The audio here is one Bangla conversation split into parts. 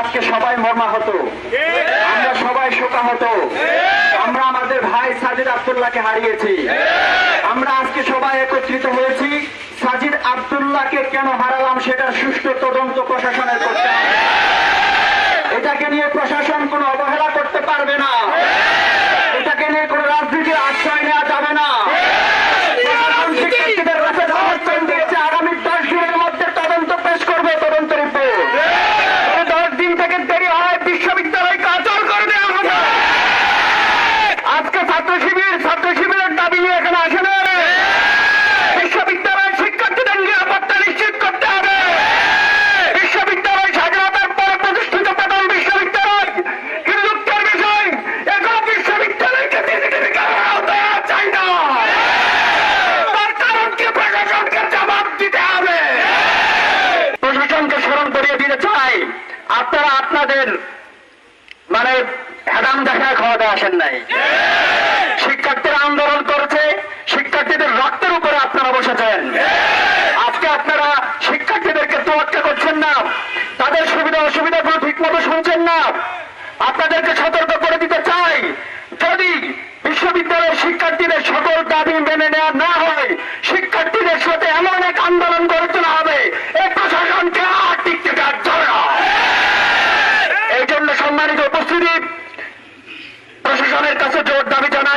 আজকে সবাই মর্মাহত। আমরা সবাই শোকাহত। আমরা আমাদের ভাই সাজিদ আবদুল্লাহকে হারিয়েছি। আমরা আজকে সবাই একত্রিত হয়েছি, সাজিদ আবদুল্লাহকে কেন হারালাম সেটার সুষ্ঠু তদন্ত প্রশাসনের করতে এটাকে নিয়ে প্রশাসন কোনো অবহেলা করতে পারবে না এটাকে নিয়ে কোনো রাজনীতির আশ্রয় নেওয়া যাবে না প্রশাসন শিক্ষার্থীদের কাছে সমর্থন দিয়েছে আগামী দশ দিনের মধ্যে তদন্ত পেশ করবে তদন্ত রিপোর্ট যদি দশ দিন থেকে দেরি হয় বিশ্ববিদ্যালয়কে অচল করে দেওয়া হবে আজকে ছাত্র শিবির ছাত্র শিবিরের দাবি নিয়ে এখানে আসে না বিশ্ববিদ্যালয়ের শিক্ষার্থীদের নিরাপত্তা নিশ্চিত করতে হবে বিশ্ববিদ্যালয় স্বাধীনতার পরে প্রতিষ্ঠিত প্রথম বিশ্ববিদ্যালয় হিন্দুত্বের বিষয় এখন বিশ্ববিদ্যালয়কে সিসিটিভি ক্যামেরা আওতায় আনা চাই না তার কারণকে প্রশাসনকে জবাব দিতে হবে প্রশাসনকে স্মরণ করিয়ে দিতে চাই আপনাদের মানে হ্যাডাম দেখায় খাওয়াতে আসেন নাই। শিক্ষার্থীরা আন্দোলন করেছে, শিক্ষার্থীদের রক্তের উপরে আপনারা বসেছেন আজকে আপনারা শিক্ষার্থীদেরকে তোয়াক্কা করছেন না। তাদের সুবিধা অসুবিধাগুলো ঠিক মতো শুনছেন না। আপনাদেরকে সতর্ক করে দিতে চাই। যদি বিশ্ববিদ্যালয়ের শিক্ষার্থীদের সকল দাবি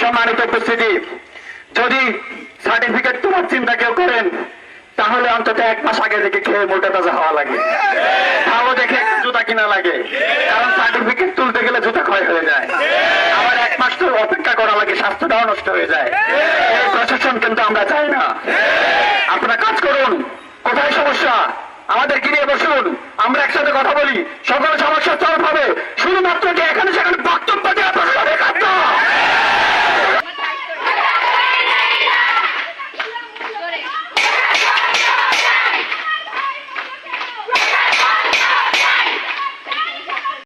সম্মানিত উপস্থিতি, যদি সার্টিফিকেট তোমার চিন্তা কেউ করেন, তাহলে অন্তত এক মাস আগে থেকে খেয়ে মোটা তাজা হওয়া লাগে। ভালো দেখে জুতা কিনা লাগে। কারণ সার্টিফিকেট তুলতে গেলে জুতা ক্ষয় হয়ে যায়। আবার এক মাস তো অপেক্ষা করা লাগে, স্বাস্থ্যটাও নষ্ট হয়ে যায়। এই প্রশাসন কিন্তু আমরা চাই না। আপনারা কাজ করুন। কোথায় সমস্যা? আমাদেরকে নিয়ে বসুন। আমরা একসাথে কথা বলি। সকল হবে